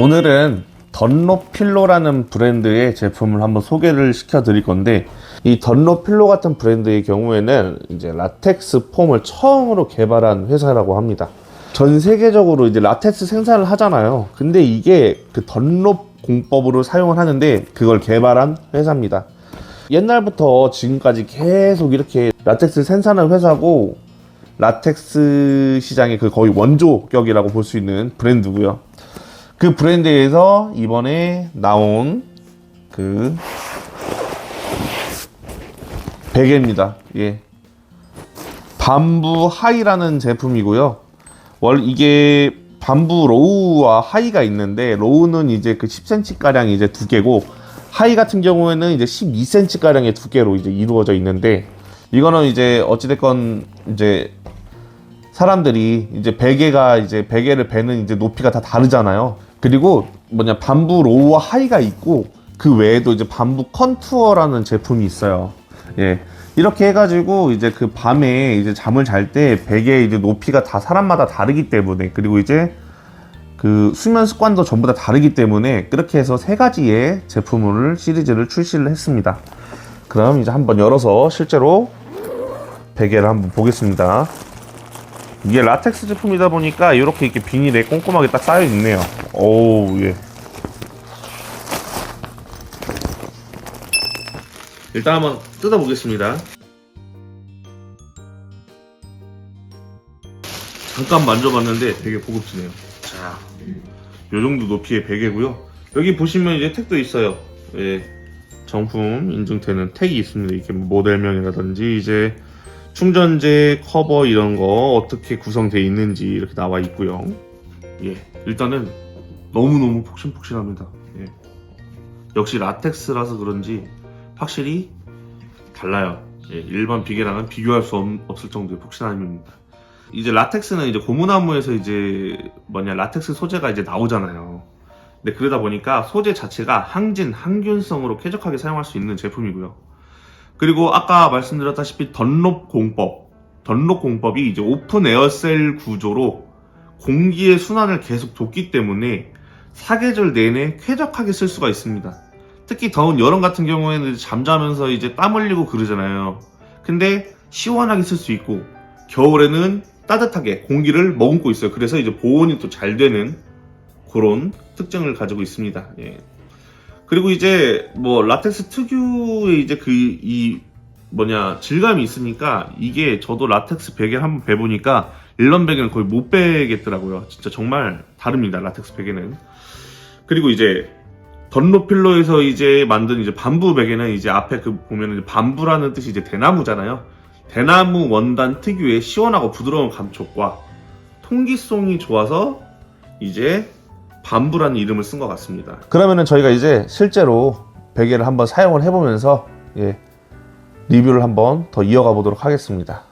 오늘은 던롭 필로라는 브랜드의 제품을 한번 소개를 시켜 드릴 건데 이 던롭 필로 같은 브랜드의 경우에는 이제 라텍스 폼을 처음으로 개발한 회사라고 합니다. 전 세계적으로 이제 라텍스 생산을 하잖아요. 근데 이게 그 던롭 공법으로 사용을 하는데 그걸 개발한 회사입니다. 옛날부터 지금까지 계속 이렇게 라텍스 생산한 회사고 라텍스 시장의 그 거의 원조격이라고 볼 수 있는 브랜드고요. 그 브랜드에서 이번에 나온 그 베개입니다. 예. 밤부 하이라는 제품이고요. 월 이게 밤부 로우와 하이가 있는데 로우는 이제 그 10cm 가량 이제 두께고 하이 같은 경우에는 이제 12cm 가량의 두께로 이제 이루어져 있는데 이거는 이제 어찌됐건 이제 사람들이 이제 베개가 이제 베개를 베는 이제 높이가 다 다르잖아요. 그리고 뭐냐 밤부 로우와 하이가 있고 그 외에도 이제 밤부 컨투어라는 제품이 있어요. 예. 이렇게 해가지고 이제 그 밤에 이제 잠을 잘 때 베개 이제 높이가 다 사람마다 다르기 때문에 그리고 이제 그 수면 습관도 전부 다 다르기 때문에 그렇게 해서 세 가지의 제품을 시리즈를 출시를 했습니다. 그럼 이제 한번 열어서 실제로 베개를 한번 보겠습니다. 이게 라텍스 제품이다 보니까 이렇게 이렇게 비닐에 꼼꼼하게 딱 쌓여 있네요. 오우 예. 일단 한번 뜯어 보겠습니다. 잠깐 만져봤는데 되게 고급지네요. 자, 요 정도 높이의 베개고요. 여기 보시면 이제 택도 있어요. 예, 정품 인증되는 택이 있습니다. 이렇게 모델명이라든지 이제 충전재 커버 이런 거 어떻게 구성되어 있는지 이렇게 나와 있고요. 예, 일단은 너무너무 폭신폭신합니다. 예. 역시 라텍스라서 그런지 확실히 달라요. 예, 일반 비계랑은 비교할 수 없, 없을 정도의 폭신함입니다. 이제 라텍스는 이제 고무나무에서 이제 뭐냐 라텍스 소재가 이제 나오잖아요. 근데 그러다 보니까 소재 자체가 항진, 항균성으로 쾌적하게 사용할 수 있는 제품이고요. 그리고 아까 말씀드렸다시피 던롭 공법, 던롭 공법이 이제 오픈 에어셀 구조로 공기의 순환을 계속 돕기 때문에 사계절 내내 쾌적하게 쓸 수가 있습니다. 특히 더운 여름 같은 경우에는 잠자면서 이제 땀 흘리고 그러잖아요. 근데 시원하게 쓸 수 있고 겨울에는 따뜻하게 공기를 머금고 있어요. 그래서 이제 보온이 또 잘 되는 그런 특징을 가지고 있습니다. 예. 그리고 이제 뭐 라텍스 특유의 이제 그 이 뭐냐 질감이 있으니까 이게 저도 라텍스 베개를 한번 베보니까 일반 베개는 거의 못 베겠더라고요. 진짜 정말 다릅니다. 라텍스 베개는. 그리고 이제 던로필러에서 이제 만든 이제 밤부 베개는 이제 앞에 그 보면은 밤부라는 뜻이 이제 대나무잖아요. 대나무 원단 특유의 시원하고 부드러운 감촉과 통기성이 좋아서 이제 밤부라는 이름을 쓴 것 같습니다. 그러면은 저희가 이제 실제로 베개를 한번 사용을 해보면서 예, 리뷰를 한번 더 이어가 보도록 하겠습니다.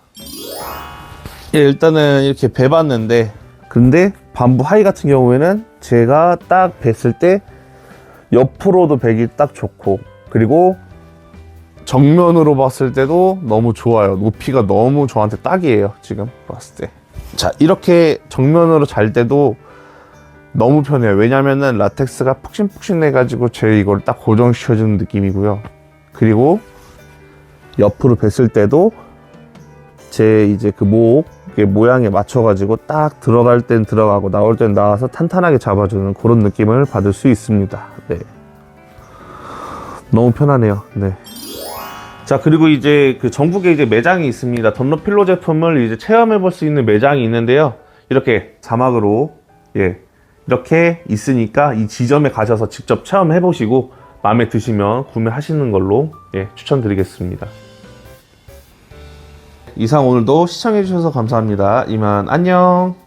예, 일단은 이렇게 베봤는데 근데 밤부 하이 같은 경우에는 제가 딱 뱄을 때 옆으로도 베기 딱 좋고 그리고 정면으로 봤을 때도 너무 좋아요. 높이가 너무 저한테 딱이에요. 지금 봤을 때. 자, 이렇게 정면으로 잘 때도 너무 편해요. 왜냐면은 라텍스가 푹신푹신해가지고 제 이걸 딱 고정시켜주는 느낌이고요. 그리고 옆으로 뵀을 때도 제 이제 그 목, 모양에 맞춰가지고 딱 들어갈 땐 들어가고 나올 땐 나와서 탄탄하게 잡아주는 그런 느낌을 받을 수 있습니다. 네. 너무 편하네요. 네. 자 그리고 이제 그 전국에 이제 매장이 있습니다. 던럽 필로 제품을 이제 체험해 볼 수 있는 매장이 있는데요. 이렇게 자막으로 예 이렇게 있으니까 이 지점에 가셔서 직접 체험해 보시고 마음에 드시면 구매하시는 걸로 예 추천드리겠습니다. 이상 오늘도 시청해 주셔서 감사합니다. 이만 안녕.